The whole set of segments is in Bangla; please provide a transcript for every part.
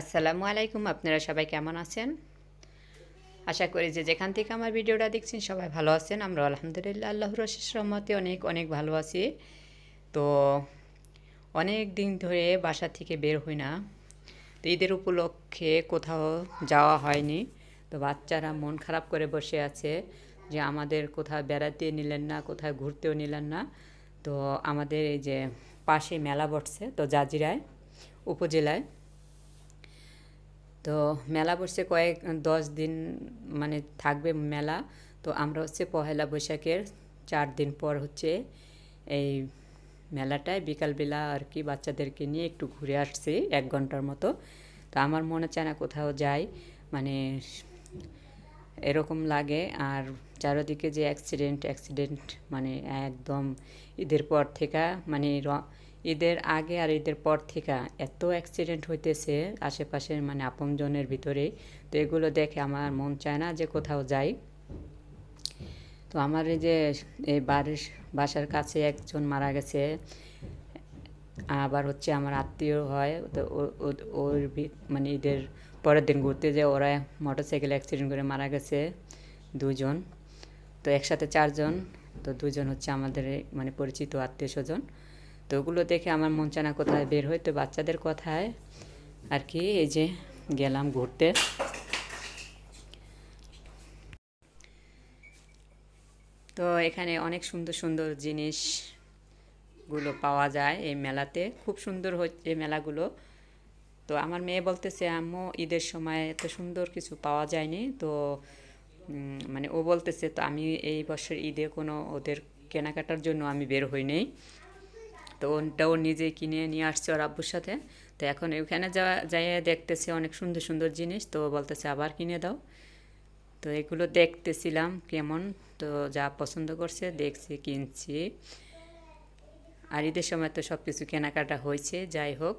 আসসালামু আলাইকুম, আপনারা সবাই কেমন আছেন? আশা করি যে যেখান থেকে আমার ভিডিওটা দেখছেন সবাই ভালো আছেন। আমরা আলহামদুলিল্লাহ আল্লাহর রশিস রহমতে অনেক অনেক ভালো আছি। তো অনেক দিন ধরে বাসা থেকে বের হই না। তো ঈদের উপলক্ষে কোথাও যাওয়া হয়নি। তো বাচ্চারা মন খারাপ করে বসে আছে যে আমাদের কোথাও বেড়াতে নিলেন না, কোথাও ঘুরতেও নিলেন না। তো আমাদের এই যে পাশে মেলা বসছে, তো জাজিরায় উপজেলায়। তো মেলা বসছে কয়েক, দশ দিন মানে থাকবে মেলা। তো আমরা হচ্ছে পহেলা বৈশাখের চার দিন পর হচ্ছে এই মেলাটায় বিকালবেলা আর কি বাচ্চাদেরকে নিয়ে একটু ঘুরে আসছি এক ঘণ্টার মতো। তো আমার মনে চায় না কোথাও যাই মানে এরকম লাগে। আর চারিদিকে যে অ্যাক্সিডেন্ট অ্যাক্সিডেন্ট মানে একদম ঈদের পর থেকে মানে ঈদের আগে আর ঈদের পর থেকে এত অ্যাক্সিডেন্ট হইতেছে আশেপাশের মানে আপনজনের ভিতরেই। তো এগুলো দেখে আমার মন চায় না যে কোথাও যাই। তো আমার এই যে এই বাড়ির বাসার কাছে একজন মারা গেছে। আবার হচ্ছে আমার আত্মীয় হয়। তো ওর মানে ঈদের পরের দিন ঘুরতে যে ওরা মোটরসাইকেল অ্যাক্সিডেন্ট করে মারা গেছে দুজন তো একসাথে চারজন। তো দুজন হচ্ছে আমাদের মানে পরিচিত আত্মীয় স্বজন। তো ওগুলো দেখে আমার মন চায় না কোথায় বের হয়, তো বাচ্চাদের কথায় আর কি, এই যে গেলাম ঘুরতে। তো এখানে অনেক সুন্দর সুন্দর জিনিসগুলো পাওয়া যায় এই মেলাতে, খুব সুন্দর হচ্ছে মেলাগুলো। তো আমার মেয়ে বলতেছে, আম্মু, ঈদের সময় এত সুন্দর কিছু পাওয়া যায়নি। তো মানে ও বলতেছে, তো আমি এই বছর ঈদে কোনো ওদের কেনাকাটার জন্য আমি বের হই নেই। তো ওটা ও নিজে কিনে নিয়ে আসছে ওর আব্বুর সাথে। তো এখন ওখানে যা যাই দেখতেছি অনেক সুন্দর সুন্দর জিনিস। তো বলতেছে আবার কিনে দাও। তো এগুলো দেখতেছিলাম কেমন। তো যা পছন্দ করছে দেখছি, কিনছি। আর ঈদের সময় তো সব কিছু কেনাকাটা হয়েছে, যাই হোক।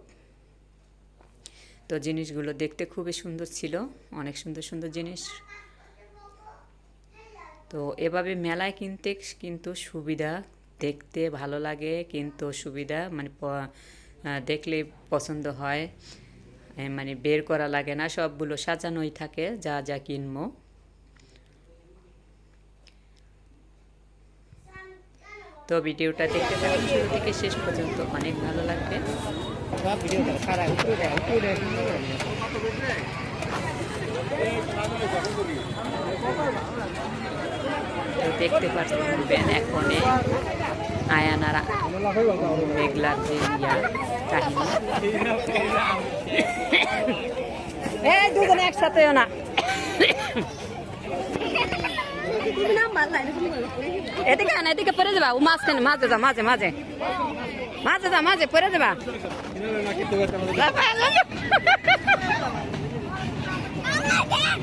তো জিনিসগুলো দেখতে খুবই সুন্দর ছিল, অনেক সুন্দর সুন্দর জিনিস। তো এভাবে মেলায় কিনতে কিন্তু সুবিধা। দেখতে ভালো লাগে, কিন্তু সুবিধা মানে দেখলে পছন্দ হয়। মানে বের করা লাগে না, সবগুলো সাজানোই থাকে, যা যা কিনবো। তো ভিডিওটা দেখতে থাকুন, শুরু থেকে শেষ পর্যন্ত। অনেক ভালো লাগবে। তো দেখতে পারবেন এখন এই আয়ানারা। মেঘলার যে ইয়া কাহিনী। এই দুজনে একসাথে না। এদিকে আনা এদিকে পরে যাবা। ও মাঝখানে মাঝে যা মাঝে মাঝে মাঝে যা মাঝে পরে যাবা।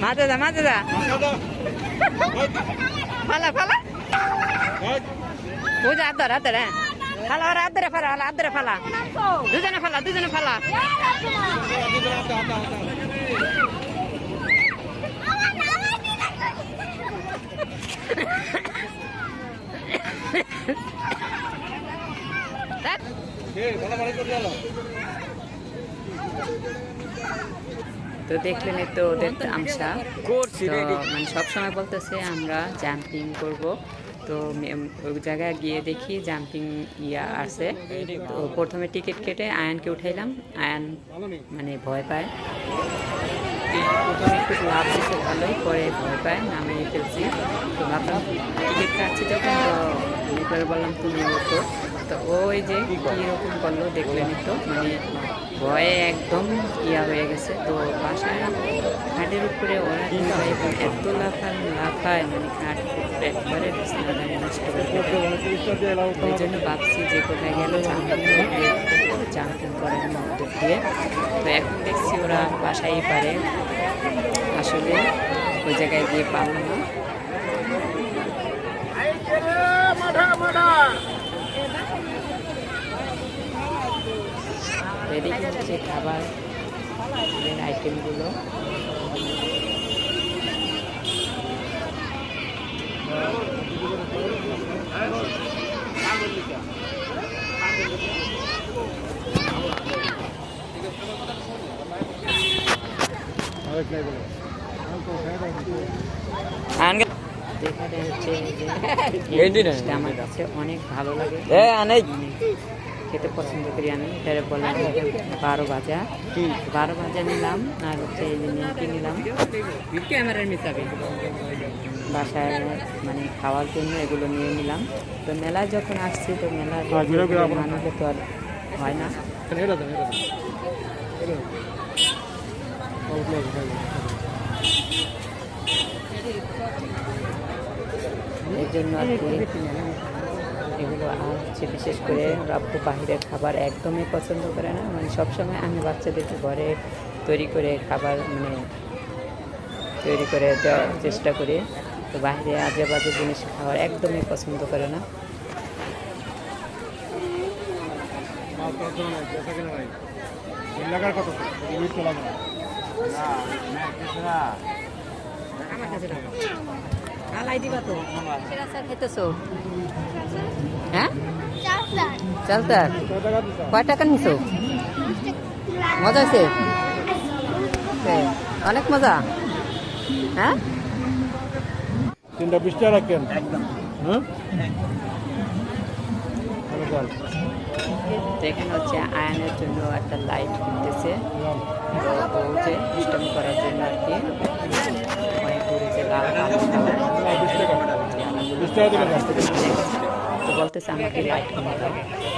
মাঝে যা মাঝে যা ফালা ফালা ওই যে আদর আদর। হ্যাঁ ফালা ওরা আদরে ফালা ফালা আদরে ফালা। দুজনে ফালা দুজনে ফালা। তো দেখলেন তো ওদের তামসা তো মানে সবসময় বলতেছে আমরা জাম্পিং করব। তো ওই জায়গায় গিয়ে দেখি জাম্পিং ইয়া আছে তো প্রথমে টিকিট কেটে আয়ানকে উঠাইলাম। আয়ান মানে ভয় পায়। প্রথমে একটু লাভ দিচ্ছে ভালোই, পরে ভয় পায় নামিয়ে ফেলছি। তো ভাবলাম টিকিট কাটছি যখন, তো বললাম, তুমি ওঠো। তো ওই যে কীরকম করল দেখলেন তো মানে ভয়ে একদম ইয়া হয়ে গেছে। তো বাসায় খাটের উপরে ওরা এত লাফান লাফায় মানে খাট একবারে বিছানাটাকে নষ্ট ওই জন্য ভাবছি যে কোথায় গেল জাম্পিং না ওদের দিয়ে। তো এখন দেখছি ওরা বাসায় পারে। আসলে ওই জায়গায় গিয়ে পারল না। হচ্ছে খাবার, আইটেমগুলো এখানে হচ্ছে যে এই দিনে? জিনিসটা আমার কাছে অনেক ভালো লাগে। খেতে পছন্দ করি আমি বারো ভাজা। বারো ভাজা নিলাম আর হচ্ছে এই যে নিমকি নিলাম। ক্যামেরার মিশাবে বাসায় মানে খাওয়ার জন্য এগুলো নিয়ে নিলাম। তো মেলায় যখন আসছি তো মেলায় না তো আর হয় না। এই জন্য আর এগুলো আর হচ্ছে বিশেষ করে রাব্বু বাহিরের খাবার একদমই পছন্দ করে না মানে সবসময় আমি বাচ্চাদেরকে ঘরে তৈরি করে খাবার মানে তৈরি করে দেওয়ার চেষ্টা করি তো বাইরে আজে বাজে জিনিস খাওয়ার একদমই পছন্দ করে না লাগার কথা তো লাগে না আলাই দিবা তো। খেতেছো হ্যাঁ? চালতার। কয় টাকা নিছো? মজা আছে অনেক মজা। হ্যাঁ? তিনটা বিশ টাকা রাখেন। হ্যাঁ? তাহলে চল। তো এখানে হচ্ছে আয়নের জন্য একটা লাইট কিনতেছে তো ও যে দুষ্টামি করার জন্য আর কি। অনেক দূরে যে লাল। তো বলতেছে আমাকে লাইট কিনে দাও।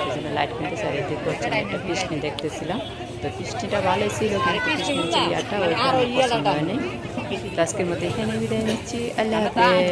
এই জন্য লাইট কিনতেছে আর এদিকে হচ্ছে একটা কৃষ্ণি দেখতেছিলাম। তো কৃষ্ণিটা ভালোই ছিল কিন্তু কৃষ্ণির যে ইয়াটা ওইটা পছন্দ হয়নি। তো আজকের মতো এখানে বিদায় নিচ্ছি। আল্লাহ হাফেজ।